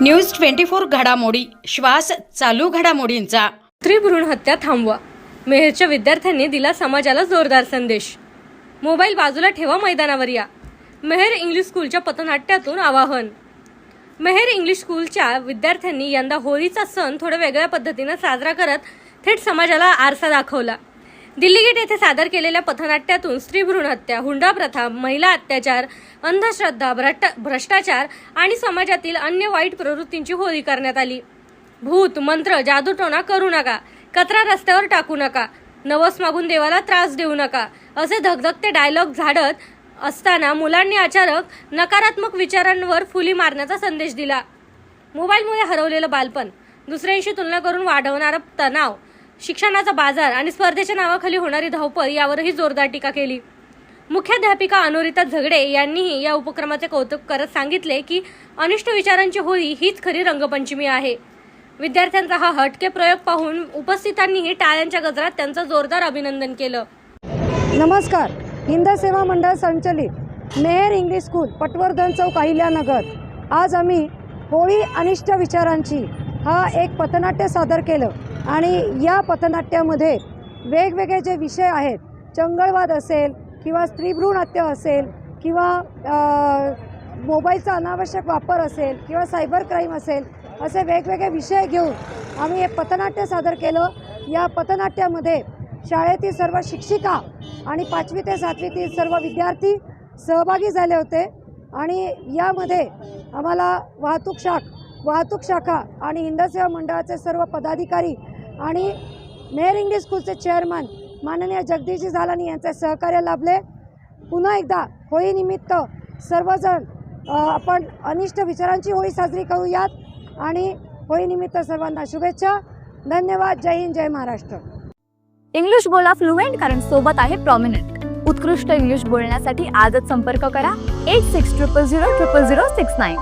News twenty four घडामोडी. श्वास चालू घडामोडींचा. स्त्री भ्रूण हत्या थांबवा. मेहरच्या विद्यार्थ्यांनी दिला समाजाला जोरदार संदेश. मोबाईल बाजूला ठेवा मैदानावर या. मेहर इंग्लिश स्कूलच्या पथनाट्यातून आवाहन. मेहर इंग्लिश स्कूलच्या विद्यार्थ्यांनी यंदा होळीचा सण थोड्या वेगळ्या पद्धतीनं साजरा करत थेट समाजाला आरसा दाखवला. दिल्ली गेट येथे सादर केलेल्या पथनाट्यातून स्त्री भ्रूण हत्या हुंडा प्रथा महिला अत्याचार अंधश्रद्धा भ्रष्ट भ्रष्टाचार आणि समाजातील अन्य वाईट प्रवृत्तींची होळी करण्यात आली. भूत मंत्र जादूटोणा करू नका. कचरा रस्त्यावर टाकू नका. नवस मागून देवाला त्रास देऊ नका. असे धगधगते डायलॉग झाडत असताना मुलांनी अचानक नकारात्मक विचारांवर फुली मारण्याचा संदेश दिला. मोबाईलमुळे हरवलेलं बालपण दुसऱ्यांशी तुलना करून वाढवणारा तणाव शिक्षणाचा बाजार आणि स्पर्धेच्या नावाखाली होणारी धावपळ यावरही जोरदार टीका केली. मुख्याध्यापिका अनुरिता झगडे यांनीही या उपक्रमाचे कौतुक करत सांगितले की अनिष्ट विचारांची होळी हीच खरी रंगपंचमी आहे. विद्यार्थ्यांचा हा हटके प्रयोग पाहून उपस्थितांनीही टाळ्यांच्या गजरात त्यांचं जोरदार अभिनंदन केलं. नमस्कार. हिंद सेवा मंडळ संचलित मेहर इंग्लिश स्कूल पटवर्धन चौक अहिल्यानगर. आज आम्ही होळी अनिष्ट विचारांची हा एक पथनाट्य सादर केलं. आणि या पथनाट्यामध्ये वेगवेगळे जे विषय आहेत चंगळवाद असेल किंवा स्त्रीभ्रूण हत्या असेल किंवा मोबाईलचा अनावश्यक वापर असेल किंवा सायबर क्राईम असेल असे वेगवेगळे विषय घेऊन आम्ही हे पथनाट्य सादर केलं. या पथनाट्यामध्ये शाळेतील सर्व शिक्षिका आणि पाचवी ते सातवीतील सर्व विद्यार्थी सहभागी झाले होते आणि यामध्ये आम्हाला वाहतूक शाख वाहतूक शाखा आणि हिंदसेवा मंडळाचे सर्व पदाधिकारी आणि मेअर इंग्लिश स्कूलचे चेअरमन माननीय जगदीशजी झालानी यांचे सहकार्य लाभले. पुन्हा एकदा होळीनिमित्त सर्वजण आपण अनिष्ट विचारांची होळी साजरी करूयात आणि होळीनिमित्त सर्वांना शुभेच्छा. धन्यवाद. जय हिंद जय महाराष्ट्र. इंग्लिश बोला फ्लुएंट कारण सोबत आहे प्रॉमिनंट उत्कृष्ट इंग्लिश बोलण्यासाठी आजच संपर्क करा. Eight six triple zero triple zero six nine